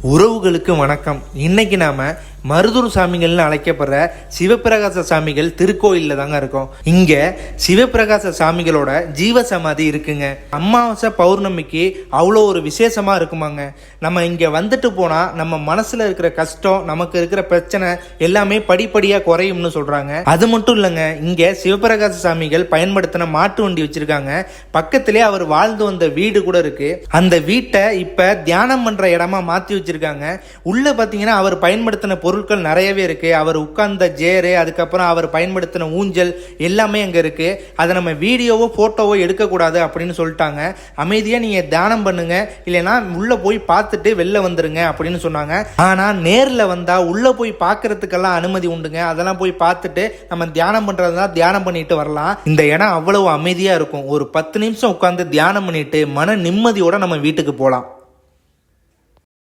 உறவுகளுக்கு வணக்கம். இன்னைக்கு நாம மருதூர் சாமிகள்னு அழைக்கப்படுற சிவபிரகாச சாமிகள் திருக்கோயிலில் தாங்க இருக்கும். இங்க சிவபிரகாச சாமிகளோட ஜீவ சமாதி இருக்குங்க. அமாவாசை பௌர்ணமிக்கு அவ்வளோ ஒரு விசேஷமா இருக்குமாங்க. நம்ம இங்க வந்துட்டு போனா நம்ம மனசுல இருக்கிற கஷ்டம் நமக்கு இருக்கிற பிரச்சனை எல்லாமே படிப்படியா குறையும்னு சொல்றாங்க. அது மட்டும் இல்லைங்க இங்க சிவபிரகாச சாமிகள் பயன்படுத்தின மாட்டு வண்டி வச்சிருக்காங்க. பக்கத்திலே அவர் வாழ்ந்து வந்த வீடு கூட இருக்கு. அந்த வீட்டை இப்ப தியானம் பண்ற இடமா மாத்தி வச்சிருக்காங்க. உள்ள பாத்தீங்கன்னா அவர் பயன்படுத்தின பொருட்கள் நிறையவே இருக்குது அவர் உட்கார்ந்த ஜேரு அதுக்கப்புறம் அவர் பயன்படுத்தின ஊஞ்சல் எல்லாமே அங்கே இருக்குது அதை நம்ம வீடியோவோ ஃபோட்டோவோ எடுக்கக்கூடாது அப்படின்னு சொல்லிட்டாங்க. அமைதியாக நீங்கள் தியானம் பண்ணுங்கள் இல்லைன்னா உள்ளே போய் பார்த்துட்டு வெளில வந்துடுங்க அப்படின்னு சொன்னாங்க. ஆனால் நேரில் வந்தால் உள்ளே போய் பார்க்கறதுக்கெல்லாம் அனுமதி உண்டுங்க. அதெல்லாம் போய் பார்த்துட்டு நம்ம தியானம் பண்றதா தியானம் பண்ணிட்டு வரலாம். இந்த இடம் அவ்வளவு அமைதியாக இருக்கும். ஒரு பத்து நிமிஷம் உட்காந்து தியானம் பண்ணிட்டு மன நிம்மதியோட நம்ம வீட்டுக்கு போகலாம்